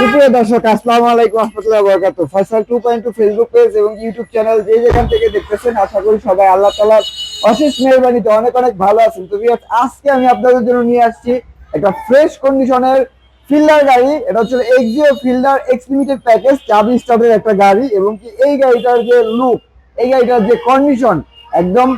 সুপ্রিয় দর্শক আসসালামু আলাইকুম রহমতুল্লাহ বরকাত Faisal two point two Facebook page এবং ইউটিউব চ্যানেল যে যেখান থেকে দেখতেছেন আশা করি সবাই আল্লাহ তালার অশেষ মেহরবানিতে অনেক অনেক ভালো আছেন। তো viewers, আজকে আমি আপনাদের জন্য নিয়ে আসছি একটা ফ্রেশ কন্ডিশনের ফিল্ডার গাড়ি। এটা হচ্ছে Axio Fielder X limited package চাবি স্টপের একটা গাড়ি এবং কি এই গাড়িটার যে লুক এই গাড়িটার যে কন্ডিশন একদম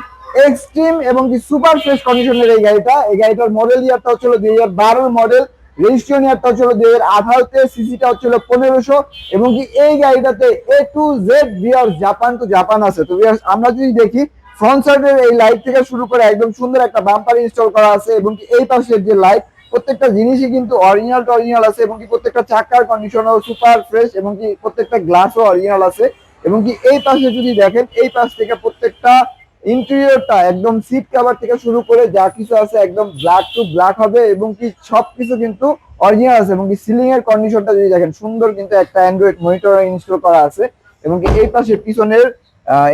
এক্সট্রিম এবং কি সুপার ফ্রেশ কন্ডিশনের এই গাড়িটা। এই গাড়িটার মডেল ইয়ারটা হচ্ছিল দুই হাজার বারোর মডেল রেজিস্ট্রেশন ইয়ারটা হচ্ছিল দুই হাজার আঠারোতে, সিসিটা হচ্ছিল পনেরোশো, এবং কি এই গাড়িটাতে এ টু জেড বিয়ার জাপান তো জাপান আছে। তো আমরা যদি দেখি ফ্রন্ট সাইডের এই লাইট থেকে শুরু করে একদম সুন্দর একটা বাম্পার ইনস্টল করা আছে, এবং কি এই পাশের যে লাইট প্রত্যেকটা জিনিসই কিন্তু অরিজিনাল অরিজিনাল আছে, এবং কি প্রত্যেকটা চাকার কন্ডিশনও সুপার ফ্রেশ এবং কি প্রত্যেকটা গ্লাসও অরিজিনাল আছে। এবং কি এই পাশে যদি দেখেন, এই পাশ থেকে প্রত্যেকটা ইন্টেরিয়রটা একদম সিট কভার থেকে শুরু করে যা কিছু আছে একদম ব্ল্যাক টু ব্ল্যাক হবে এবং কি সবকিছু কিন্তু অরিজিনাল আছে এবং কি সিলিং এর কন্ডিশনটা যদি দেখেন, সুন্দর কিন্তু একটা অ্যান্ড্রয়েড মনিটর ইনস্টল করা আছে এবং কি এই পাশে পিছনের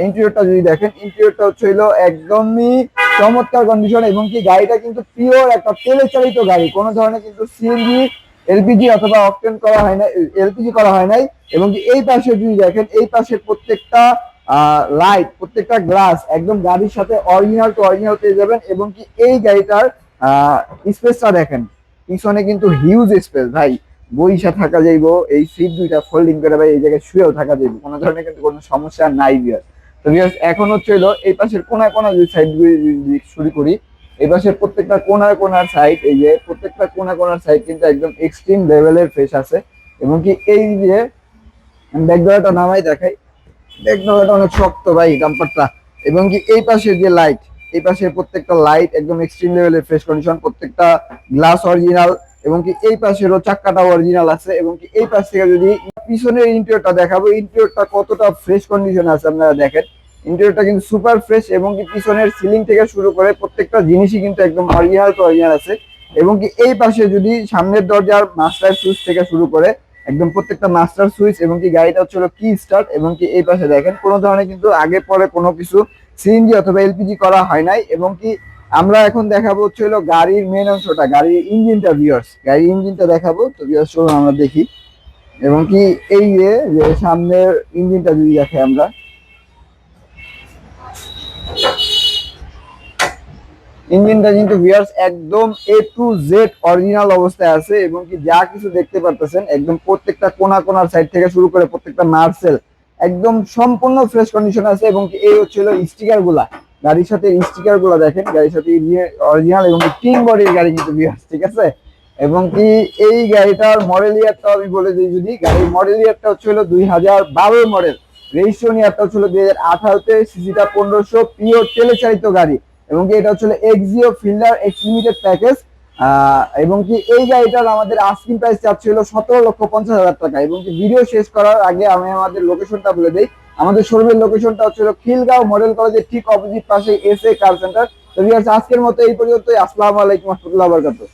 ইন্টেরিয়রটা যদি দেখেন ইন্টেরিয়রটা হচ্ছে একদমই চমৎকার কন্ডিশন এবং কি গাড়িটা কিন্তু পিওর একটা তেলে চালিত গাড়ি, কোনো ধরনের কিন্তু সিএনজি এলপিজি অথবা অকটেন করা হয় না এলপিজি করা হয় নাই এবং কি এই পাশে যদি দেখেন, এই পাশে প্রত্যেকটা লাইট প্রত্যেকটা গ্লাস একদম গাড়ির সাথে অরিজিনাল টু অরিজিনাল পেয়ে যাবেন এবং কি এই গাড়িটার স্পেসটা দেখেন। পিছনে কিন্তু হিউজ স্পেস ভাই। বইসা থাকা যাইব, এই সিট দুইটা ফোল্ডিং করে ভাই, এই জায়গায় শুয়েও থাকা যাইব। কোনো ধরনের কিন্তু কোনো সমস্যা নাই বিয়ার তো বিয়ার এখন হচ্ছে হলো, এই পাশের কোনা কোনা যে সাইড শুরু করি, এই পাশের প্রত্যেকটা কোনার কোনার সাইড এই যে প্রত্যেকটা কোনা কোনার সাইড কিন্তু একদম এক্সট্রিম লেভেলের ফেস আছে। এবং কি এই যে ব্যাকডোরটা নামাই দেখাই ব্যাকডোরটা অনেক শক্ত ভাই ডাম্পারটা এবং কি এই পাশে যে লাইট এই পাশে প্রত্যেকটা লাইট একদম এক্সট্রিম লেভেলের ফ্রেশ কন্ডিশন প্রত্যেকটা গ্লাস অরিজিনাল এবং কি এই পাশেরও চাক্কাটা অরিজিনাল আছে এবং কি এই পাশ থেকে যদি পিছনের ইন্টেরিয়রটা দেখাবো ইন্টেরিয়রটা কতটা ফ্রেশ কন্ডিশন আছে আপনারা দেখেন। ইন্টেরিয়রটা কিন্তু সুপার ফ্রেশ এবং কি পিছনের সিলিং থেকে শুরু করে প্রত্যেকটা জিনিসই কিন্তু একদম অরিজিনাল টু অরিজিনাল আছে। এবং কি এই পাশে যদি সামনের দরজার মাস্টার সুইচ থেকে শুরু করে একদম প্রত্যেকটা মাস্টার সুইচ এবং কি গাড়িটা হচ্ছিল কি স্টার্ট এবং কি এই পাশে দেখেন, কোনো ধরনের কিন্তু আগে পরে কোনো কিছু সিএনজি অথবা এলপিজি করা হয় নাই এবং কি আমরা এখন দেখাবো হচ্ছে গাড়ির মেন অংশটা, গাড়ির ইঞ্জিনটা ভিওর্স গাড়ির ইঞ্জিনটা দেখাবো, তো ভিওর্স চলুন আমরা দেখি। এবং কি এই যে সামনের ইঞ্জিনটা যদি দেখে আমরা। ইঞ্জিনটা কিন্তু ভিয়ার্স একদম এ টু জেড অরিজিনাল অবস্থায় আছে এবং কি যা কিছু দেখতে পারতেছেন, একদম প্রত্যেকটা কোনা কোনার সাইড থেকে শুরু করে প্রত্যেকটা মার্সেল একদম সম্পূর্ণ ফ্রেশ কন্ডিশন আছে এবং কি এই হচ্ছিল স্টিকারগুলা। গাড়ির সাথে স্টিকারগুলা দেখেন, গাড়ির সাথে অরিজিনাল এবং টিম বডির গাড়ি কিন্তু ভিউয়ার্স ঠিক আছে? এবং কি এই গাড়িটার মডেল ইয়ারটা আমি বলে দিই যদি, গাড়ির মডেল ইয়ারটা হচ্ছে হলো দুই হাজার বারোর মডেল রেজিস্ট্রেশন ইয়ারটা হচ্ছিল দুই হাজার আঠারোতে সিসিটা পনেরোশো পিওর তেলেচালিত গাড়ি। এবং কি এটা হচ্ছে Axio Fielder X limited package এবং কি এই গাড়িটার আমাদের আস্কিং প্রাইস চাচ্ছিল সতেরো লক্ষ পঞ্চাশ হাজার টাকা। এবং কি ভিডিও শেষ করার আগে আমি আমাদের লোকেশনটা বলে দিই। আমাদের শোরুমের লোকেশনটা হচ্ছিল খিলগাঁও মডেল কলেজের ঠিক অপোজিট পাশে এস এ কার সেন্টার তো আজকের মতো এই পর্যন্তই। আসসালামু আলাইকুম, রহমতুল্লাহ বরকাতুহ।